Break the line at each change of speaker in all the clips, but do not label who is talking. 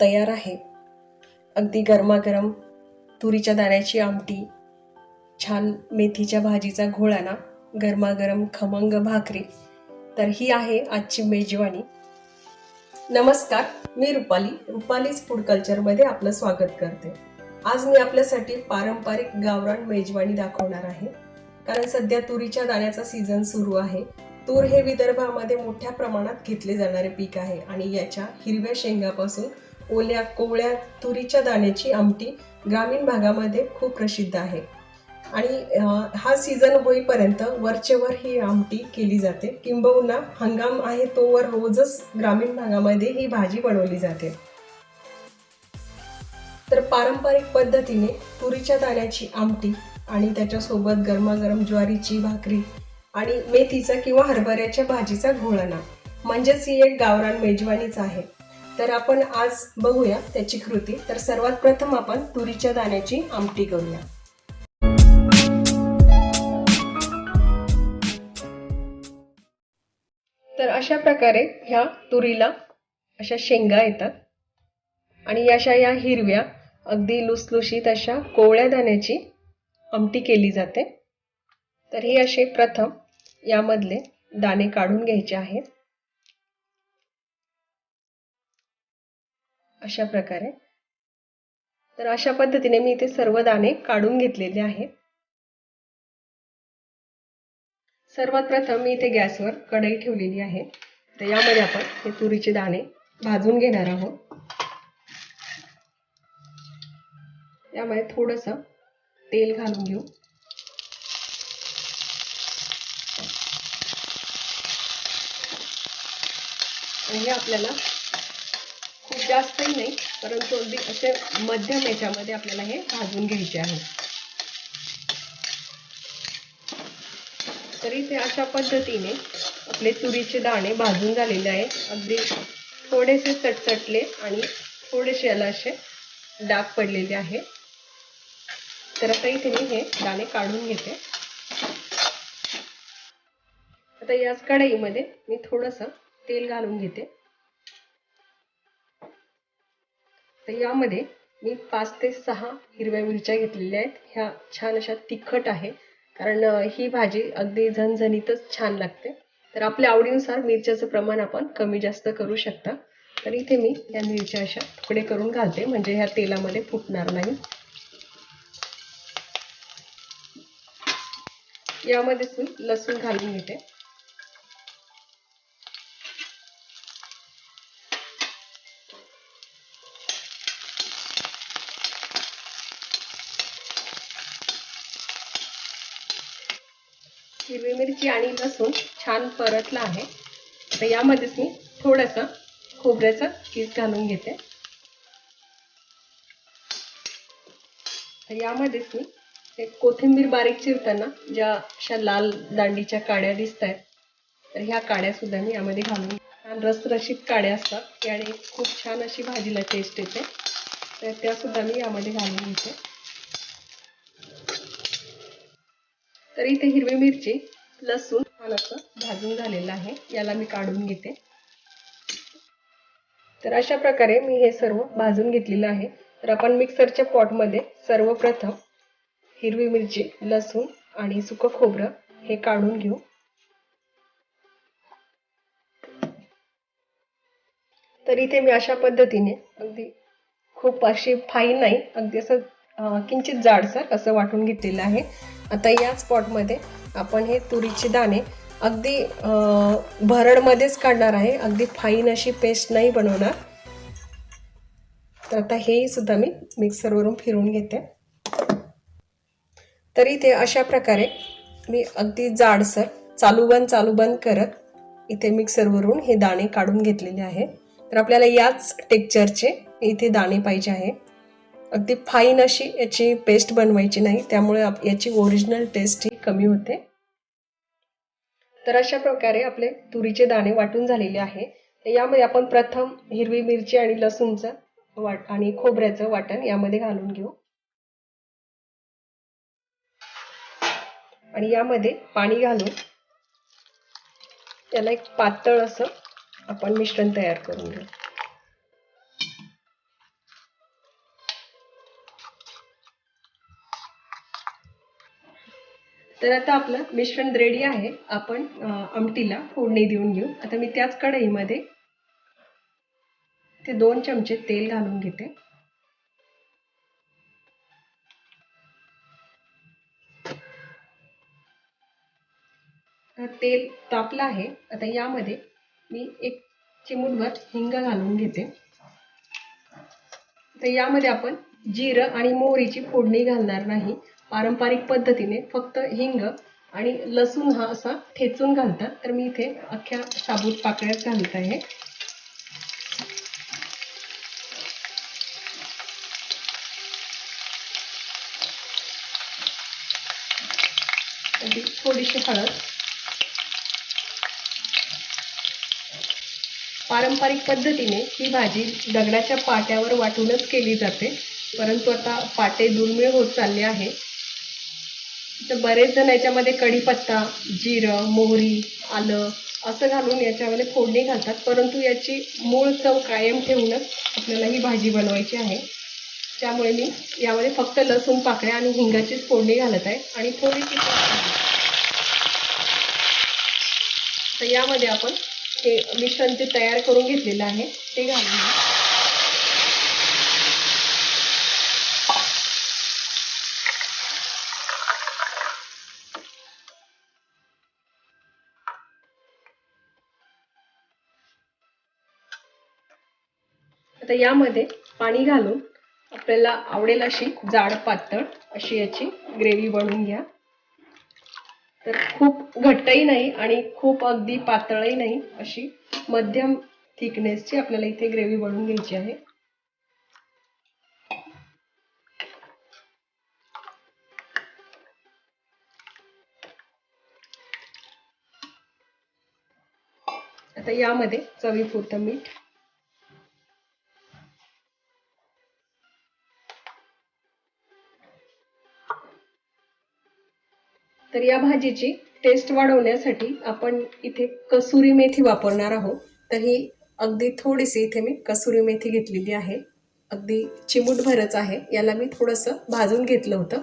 तयार आहे. अगदी गरमागरम तुरीच्या दाण्याची आमटी छान मेथीच्या भाजीचा घोळाना गरमागरम खमंग भाकरी तर ही आहे आजची मेजवानी. नमस्कार मी रुपाली रुपालीज फूड कल्चरमध्ये आपलं स्वागत करते. आज मी आपल्यासाठी पारंपरिक गावरान मेजवानी दाखवणार आहे. कारण सध्या तुरीच्या दाण्याचा सीझन सुरू आहे. तूर हे विदर्भामध्ये मोठ्या प्रमाणात घेतले जाणारे पीक आहे आणि याच्या हिरव्या शेंगापासून ओल्या कोवळ्या तुरीच्या दाण्याची आमटी ग्रामीण भागामध्ये खूप प्रसिद्ध आहे. आणि हा सीझन होईपर्यंत वरचेवर ही आमटी केली जाते. किंबहुना हंगाम आहे तोवर रोजच ग्रामीण भागामध्ये ही भाजी बनवली जाते. तर पारंपरिक पद्धतीने तुरीच्या दाण्याची आमटी आणि त्याच्यासोबत गरमागरम ज्वारीची भाकरी आणि मेथीचा किंवा हरभऱ्याच्या भाजीचा घोळणा म्हणजेच ही एक गावरान मेजवानीच आहे. तर आपण आज बघूया त्याची कृती. तर सर्वात प्रथम आपण तुरीच्या दाण्याची आमटी करूया. तर अशा प्रकारे ह्या तुरीला अशा शेंगा येतात. आणि अशा या हिरव्या अगदी लुसलुशीत अशा कोवळ्या दाण्याची आमटी केली जाते. तर हे असे प्रथम यामधले दाणे काढून घ्यायचे आहेत. अशा प्रकारे. तर अशा पद्धतीने मी इथे सर्व दाणे काढून घेतलेले आहेत. सर्वात प्रथम मी इथे गॅसवर कढई ठेवलेली आहे. तर यामध्ये आपण हे तुरीचे दाणे भाजून घेणार आहोत. यामध्ये थोडस तेल घालून घेऊ. आणि हे आपल्याला जास्तही नाही परंतु अगदी असे मध्यम याच्यामध्ये आपल्याला हे भाजून घ्यायचे आहे. तरी ते अशा पद्धतीने आपले तुरीचे दाणे भाजून झालेले आहेत अगदी थोडेसे चटचटले आणि थोडेसे याला असे डाग पडलेले आहे. तर आता इथे मी हे दाणे काढून घेते. आता याच कढईमध्ये मी थोडंसं तेल घालून घेते. तर यामध्ये मी पाच ते सहा हिरव्या मिरच्या घेतलेल्या आहेत. ह्या छान अशा तिखट आहे. कारण ही भाजी अगदी झणझणीतच छान लागते. तर आपल्या आवडीनुसार मिरच्याचं प्रमाण आपण कमी जास्त करू शकता. तर इथे मी या मिरच्या अशा तुकडे करून घालते. म्हणजे ह्या तेलामध्ये फुटणार नाही. यामध्येच मी लसूण घालून घेते. हिरवी मिरची आणि लसूण छान परतला आहे. तर यामध्येच मी थोडासा खोबऱ्याचा किस घालून घेते. तर यामध्येच मी हे कोथिंबीर बारीक चिरताना ज्या अशा लाल दांडीच्या काड्या दिसत आहेत तर ह्या काड्या सुद्धा मी यामध्ये घालून छान रसरशीत काड्या असतात आणि खूप छान अशी भाजीला टेस्ट येते. तर त्या सुद्धा मी यामध्ये घालून घेते. तर इथे हिरवी मिरची लसूण छान असं भाजून झालेलं आहे. याला मी काढून घेते. तर अशा प्रकारे मी हे सर्व भाजून घेतलेलं आहे. तर आपण मिक्सरच्या पॉटमध्ये सर्वप्रथम हिरवी मिरची लसूण आणि सुकं खोबरं हे काढून घेऊ. तर इथे मी अशा पद्धतीने अगदी खूप अशी फाईन नाही अगदी असं किंचित जाडसर असं वाटून घेतलेलं आहे. आता याच पॉटमध्ये आपण हे तुरीचे दाणे अगदी भरडमध्येच काढणार आहे. अगदी फाईन अशी पेस्ट नाही बनवणार. तर आता हेही सुद्धा मी मिक्सरवरून फिरून घेते. तर इथे अशा प्रकारे मी अगदी जाडसर चालू बंद चालू बंद करत इथे मिक्सरवरून हे दाणे काढून घेतलेले आहे. तर आपल्याला याच टेक्चरचे इथे दाणे पाहिजे आहे. अगदी फाईन अशी याची पेस्ट बनवायची नाही. त्यामुळे आप- याची ओरिजिनल टेस्ट ही कमी होते. तर अशा प्रकारे आपले तुरीचे दाणे वाटून झालेले आहे. यामध्ये आपण प्रथम हिरवी मिरची आणि लसूणचं वाट आणि खोबऱ्याचं वाटण यामध्ये घालून घेऊ. आणि यामध्ये पाणी घालून याला एक पातळ असं आपण मिश्रण तयार करून घेऊ. तर आता आपलं मिश्रण रेडी आहे. आपण आमटीला फोडणी देऊन घेऊ. आता मी त्याच कढईमध्ये ते दोन चमचे तेल घालून घेते. तेल तापलं आहे. आता यामध्ये मी एक चिमूटभर हिंग घालून घेते. तर यामध्ये आपण जिरं आणि मोहरीची फोडणी घालणार नाही. पारंपरिक पद्धतीने फक्त हिंग आणि लसूण हा असा ठेचून घालतात. तर मी इथे अख्ख्या साबूत पाकळ्यात घालत आहे. थोडीशी हळद. पारंपरिक पद्धतीने ही भाजी दगडाच्या पाट्यावर वाटूनच केली जाते. परंतु आता पाटे दुर्मिळ होत चालले आहे तर बरेच जण याच्यामध्ये कढीपत्ता जिरं मोहरी आलं असं घालून याच्यामध्ये फोडणी घालतात. परंतु याची मूळ चव कायम ठेवूनच आपल्याला ही भाजी बनवायची आहे. त्यामुळे मी यामध्ये फक्त लसूण पाकळ्या आणि हिंगाचीच फोडणी घालत आहे. आणि थोडीशी तर यामध्ये आपण हे मिश्रण जे तयार करून घेतलेलं आहे ते घालून आता यामध्ये पाणी घालून आपल्याला आवडेल अशी जाड पातळ अशी याची ग्रेव्ही बनवून घ्या. तर खूप घट्टही नाही आणि खूप अगदी पातळही नाही अशी मध्यम थिकनेसची आपल्याला इथे ग्रेव्ही बनवून घ्यायची आहे. आता यामध्ये चवीपुरतं मीठ तर या भाजीची टेस्ट वाढवण्यासाठी आपण इथे कसुरी मेथी वापरणार आहोत. तर ही अगदी थोडीशी इथे मी कसुरी मेथी घेतलेली आहे. अगदी चिमूटभरच आहे. याला मी थोडंसं भाजून घेतलं होतं.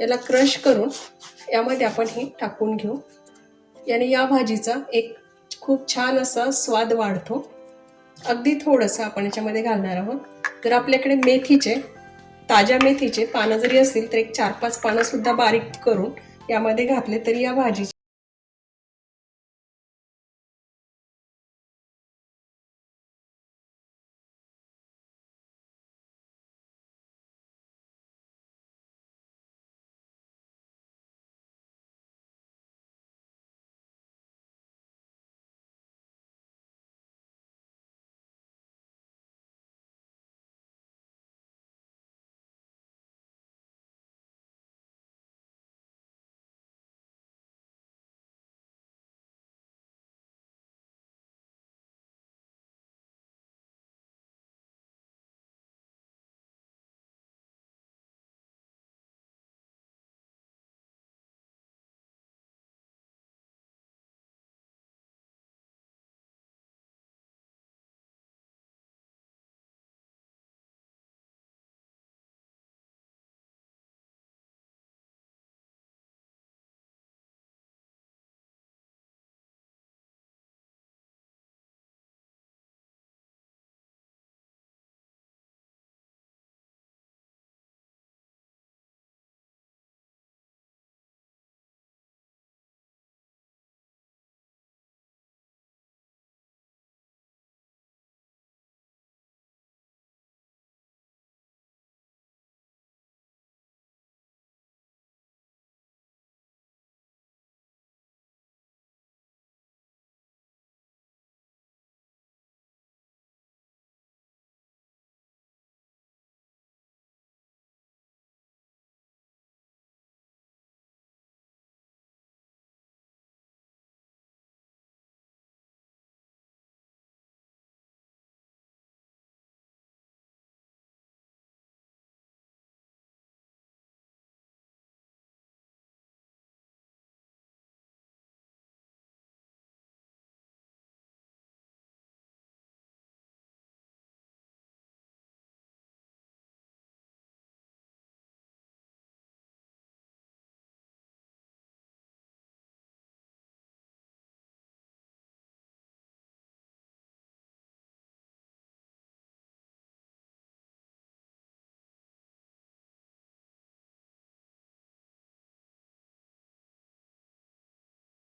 याला क्रश करून यामध्ये आपण हे टाकून घेऊ. याने या भाजीचा एक खूप छान असा स्वाद वाढतो. अगदी थोडंसं आपण याच्यामध्ये घालणार आहोत. तर आपल्याकडे मेथीचे ताज्या मेथीचे पानं जरी असतील तर एक चार पाच पानंसुद्धा बारीक करून यामध्ये घातले तरी या भाजीची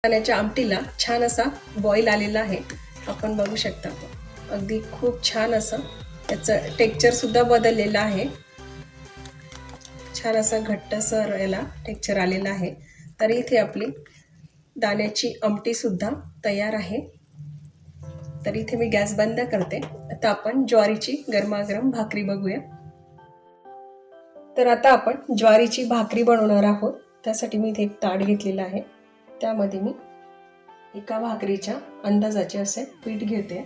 चण्याच्या आमटीला छान असा बॉईल आलेला आहे. आपण बघू शकता. अगदी खूप छान असं त्याचं टेक्चर सुद्धा बदललेलं आहे. छान असा घट्टसर याला टेक्चर आलेला आहे. तर इथे आपली दाण्याची आमटी सुद्धा तयार आहे. तर इथे मी गॅस बंद करते. आता आपण ज्वारीची गरमागरम भाकरी बघूया. तर आता आपण ज्वारीची भाकरी बनवणार आहोत. त्यासाठी मी इथे एक ताट घेतलेला आहे. त्यामध्ये मी एका भाकरीच्या अंदाजाचे असे पीठ घेते.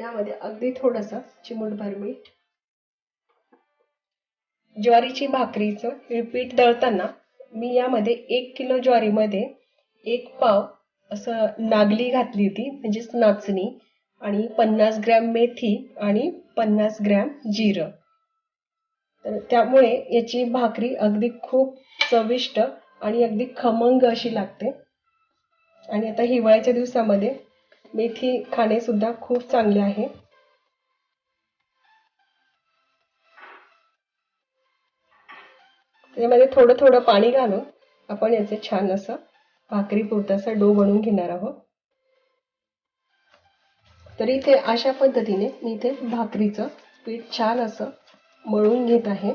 यामध्ये अगदी थोडंसं चिमूटभर मीठ ज्वारीची भाकरीचं हे पीठ दळताना मी यामध्ये एक किलो ज्वारीमध्ये एक पाव असं नागली घातली होती म्हणजेच नाचणी आणि पन्नास ग्रॅम मेथी आणि पन्नास ग्रॅम जिरं. तर त्यामुळे याची भाकरी अगदी खूप चविष्ट आणि अगदी खमंग अशी लागते. आणि आता हिवाळ्याच्या दिवसामध्ये मेथी खाणे सुद्धा खूप चांगले आहे. त्याच्यामध्ये थोडं थोडं पाणी घालून आपण याचे छान असं भाकरी पुरतासा डो बनवून घेणार आहोत. तर इथे अशा पद्धतीने मी इथे भाकरीचं पीठ छान असं मळून घेत आहे.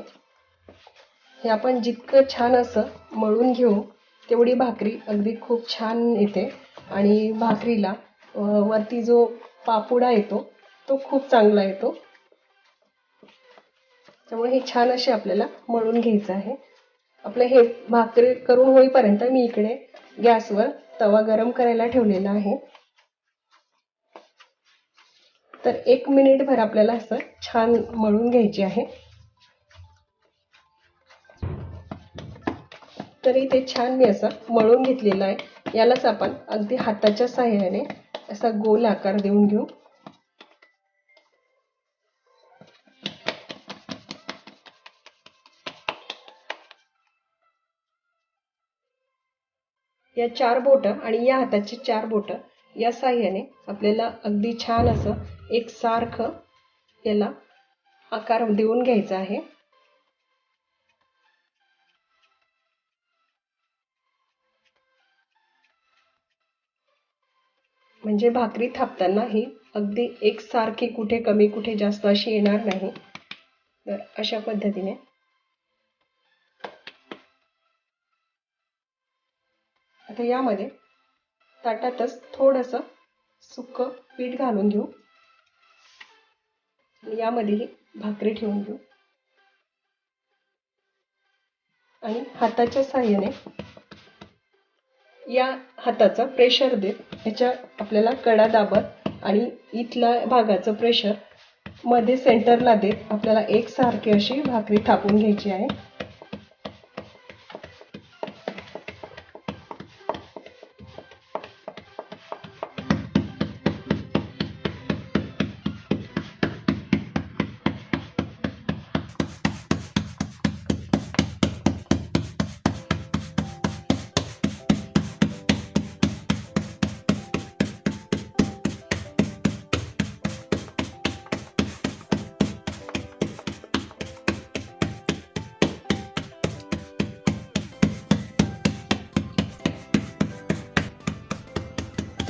हे आपण जितकं छान असं मळून घेऊ तेवढी भाकरी अगदी खूप छान येते. आणि भाकरीला वरती जो पापुडा येतो तो खूप चांगला येतो. त्यामुळे हे छान असे आपल्याला मळून घ्यायचं आहे. आपलं हे भाकरी करून होईपर्यंत मी इकडे गॅसवर तवा गरम करायला ठेवलेला आहे. तर एक मिनिटभर आपल्याला असं छान मळून घ्यायची आहे. तरी ते छान मी असं मळून घेतलेलं आहे. यालाच आपण अगदी हाताच्या साह्याने असा गोल आकार देऊन घेऊ. या चार बोटं आणि या हाताची चार बोटं या साह्याने आपल्याला अगदी छान असं एक सारखं याला आकार देऊन घ्यायचा आहे. म्हणजे भाकरी थापतानाही अगदी एकसारखी कुठे कमी कुठे जास्त अशी येणार नाही. तर अशा पद्धतीने. आता यामध्ये ताटातच थोडंसं सुकं पीठ घालून घेऊ. यामध्येही भाकरी ठेवून घेऊ. आणि हाताच्या साह्याने या हाताचा प्रेशर देत याच्या आपल्याला कडा दाबत आणि इथल्या भागाचं प्रेशरमध्ये सेंटरला देत आपल्याला एकसारखी अशी भाकरी थापून घ्यायची आहे.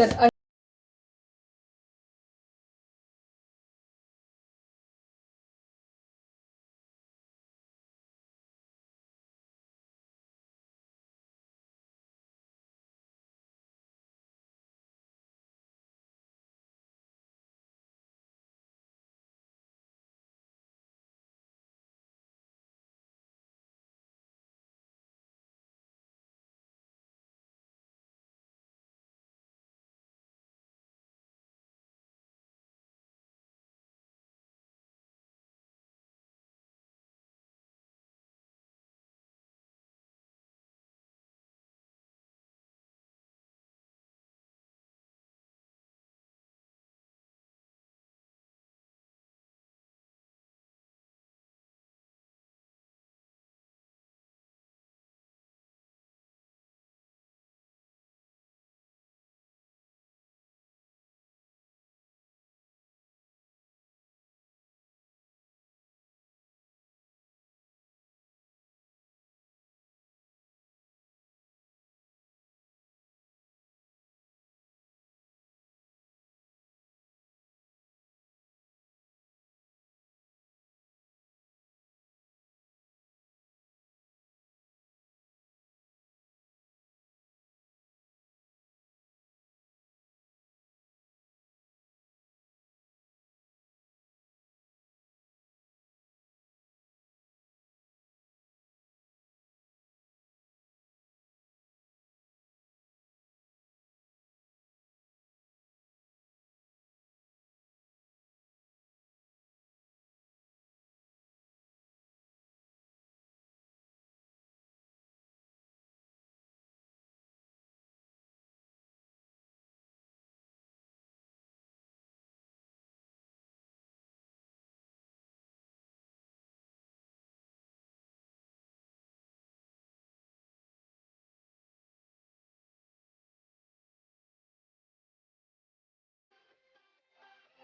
तर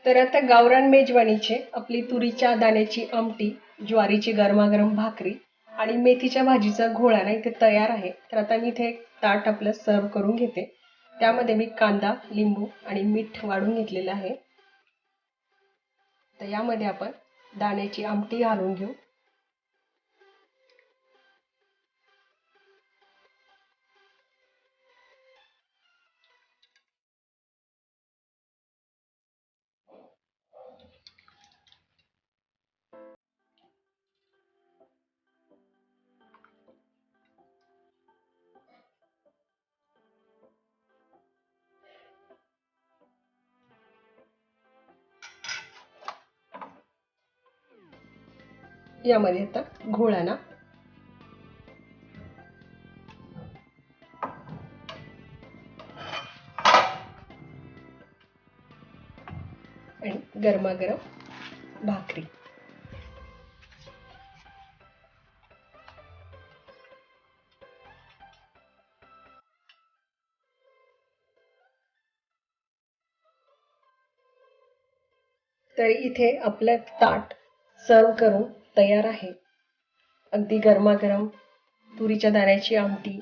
तर आता गावरान मेजवानीचे आपली तुरीच्या दाण्याची आमटी ज्वारीची गरमागरम भाकरी आणि मेथीच्या भाजीचा घोळा ना इथे तयार आहे. तर आता मी इथे एक ताट आपलं सर्व करून घेते. त्यामध्ये मी कांदा लिंबू आणि मीठ वाढून घेतलेलं आहे. तर यामध्ये आपण दाण्याची आमटी घालून घेऊ. यामध्ये आता घोळाना. आणि गरमागरम भाकरी. तर इथे आपलं ताट सर्व करून तयार आहे. अगदी गरमागरम तुरीच्या दाण्याची आमटी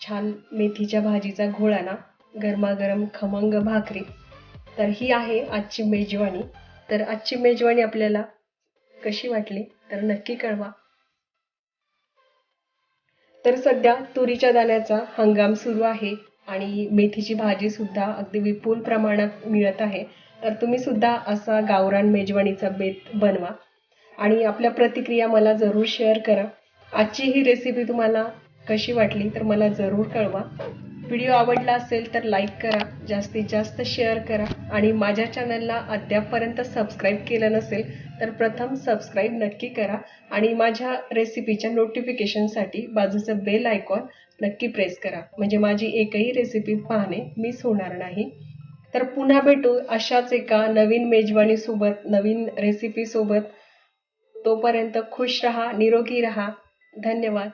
छान मेथीच्या भाजीचा घोळा ना गरमागरम खमंग भाकरी. तर ही आहे आजची मेजवानी. तर आजची मेजवानी आपल्याला कशी वाटली तर नक्की कळवा. तर सध्या तुरीच्या दाण्याचा हंगाम सुरू आहे आणि मेथीची भाजी सुद्धा अगदी विपुल प्रमाणात मिळत आहे. तर तुम्ही सुद्धा असा गावरान मेजवानीचा बेत बनवा. आणि आपल्या प्रतिक्रिया मला जरूर शेअर करा. आजची ही रेसिपी तुम्हाला कशी वाटली तर मला जरूर कळवा. व्हिडिओ आवडला असेल तर लाईक करा जास्तीत जास्त शेअर करा आणि माझ्या चॅनलला अद्यापपर्यंत सबस्क्राईब केलं नसेल तर प्रथम सबस्क्राईब नक्की करा आणि माझ्या रेसिपीच्या नोटिफिकेशनसाठी बाजूचं बेल आयकॉन नक्की प्रेस करा. म्हणजे माझी एकही रेसिपी पाहणे मिस होणार नाही. तर पुन्हा भेटू अशाच एका नवीन मेजवानीसोबत नवीन रेसिपीसोबत तोपर्यंत खुश रहा निरोगी रहा. धन्यवाद.